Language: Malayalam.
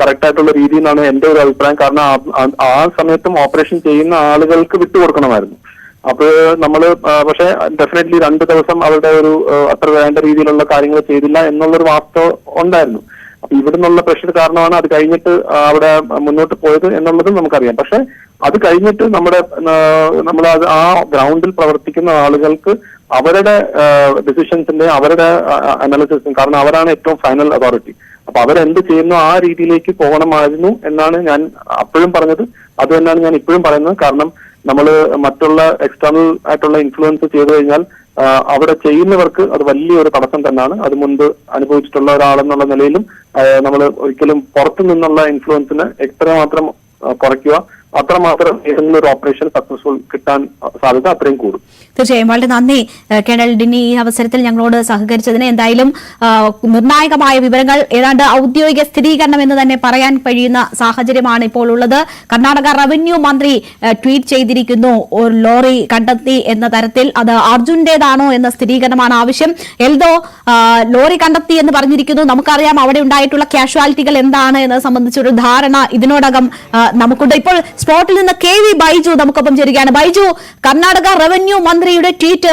കറക്റ്റ് ആയിട്ടുള്ള രീതി എന്നാണ് എന്റെ ഒരു അഭിപ്രായം. കാരണം ആ- സമയത്തും ഓപ്പറേഷൻ ചെയ്യുന്ന ആളുകൾക്ക് വിട്ടുകൊടുക്കണമായിരുന്നു. അപ്പോൾ നമ്മൾ പക്ഷേ ഡെഫിനറ്റ്ലി രണ്ട് ദിവസം അവരുടെ ഒരു അത്ര വേണ്ട രീതിയിലുള്ള കാര്യങ്ങൾ ചെയ്തില്ല എന്നുള്ളൊരു വാസ്തവം ഉണ്ടായിരുന്നു. അപ്പൊ ഇവിടുന്നുള്ള പ്രഷർ കാരണമാണ് അത് കഴിഞ്ഞിട്ട് അവിടെ മുന്നോട്ട് പോയത് എന്നുള്ളതും നമുക്കറിയാം. പക്ഷെ അത് കഴിഞ്ഞിട്ട് നമ്മുടെ നമ്മൾ ആ ഗ്രൗണ്ടിൽ പ്രവർത്തിക്കുന്ന ആളുകൾക്ക് അവരുടെ ഡിസിഷൻസിന്റെ അവരുടെ അനാലിസിസും കാരണം അവരാണ് ഏറ്റവും ഫൈനൽ അതോറിറ്റി അപ്പൊ അവരെന്ത് ചെയ്യുന്നു ആ രീതിയിലേക്ക് പോകണമായിരുന്നു എന്നാണ് ഞാൻ അപ്പോഴും പറഞ്ഞത്. അത് തന്നെയാണ് ഞാൻ ഇപ്പോഴും പറയുന്നത്. കാരണം നമ്മൾ മറ്റുള്ള എക്സ്റ്റേണൽ ആയിട്ടുള്ള ഇൻഫ്ലുവൻസ് ചെയ്തു കഴിഞ്ഞാൽ അവിടെ ചെയ്യുന്നവർക്ക് അത് വലിയൊരു തടസ്സം തന്നെയാണ്. അത് മുൻപ് അനുഭവിച്ചിട്ടുള്ള ഒരാളെന്നുള്ള നിലയിലും നമ്മൾ ഒരിക്കലും പുറത്തു നിന്നുള്ള ഇൻഫ്ലുവൻസിന് എത്രമാത്രം മാത്രം കുറയ്ക്കുക അത്രമാത്രം ഒരു ഓപ്പറേഷൻ സക്സസ്ഫുൾ കിട്ടാൻ സാധ്യത അത്രയും കൂടും. തീർച്ചയായും. വളരെ നന്ദി കേണൽ ഡിന്നി ഈ അവസരത്തിൽ ഞങ്ങളോട് സഹകരിച്ചതിന്. എന്തായാലും നിർണായകമായ വിവരങ്ങൾ ഏതാണ്ട് ഔദ്യോഗിക സ്ഥിരീകരണം എന്ന് തന്നെ പറയാൻ കഴിയുന്ന സാഹചര്യമാണ് ഇപ്പോൾ ഉള്ളത്. കർണാടക റവന്യൂ മന്ത്രി ട്വീറ്റ് ചെയ്തിരിക്കുന്നു ഒരു ലോറി കണ്ടെത്തി എന്ന തരത്തിൽ. അത് അർജുന്റേതാണോ എന്ന സ്ഥിരീകരണമാണ് ആവശ്യം. എൽദോ ലോറി കണ്ടെത്തി എന്ന് പറഞ്ഞിരിക്കുന്നു. നമുക്കറിയാം അവിടെ ഉണ്ടായിട്ടുള്ള കാഷ്വാലിറ്റികൾ എന്താണ് എന്നത് സംബന്ധിച്ചൊരു ധാരണ ഇതിനോടകം നമുക്കുണ്ട്. ഇപ്പോൾ സ്പോട്ടിൽ നിന്ന് കെ വി ബൈജു നമുക്കൊപ്പം ചേരുകയാണ്. ബൈജു കർണാടക റവന്യൂ മന്ത്രിയുടെ ട്വീറ്റ്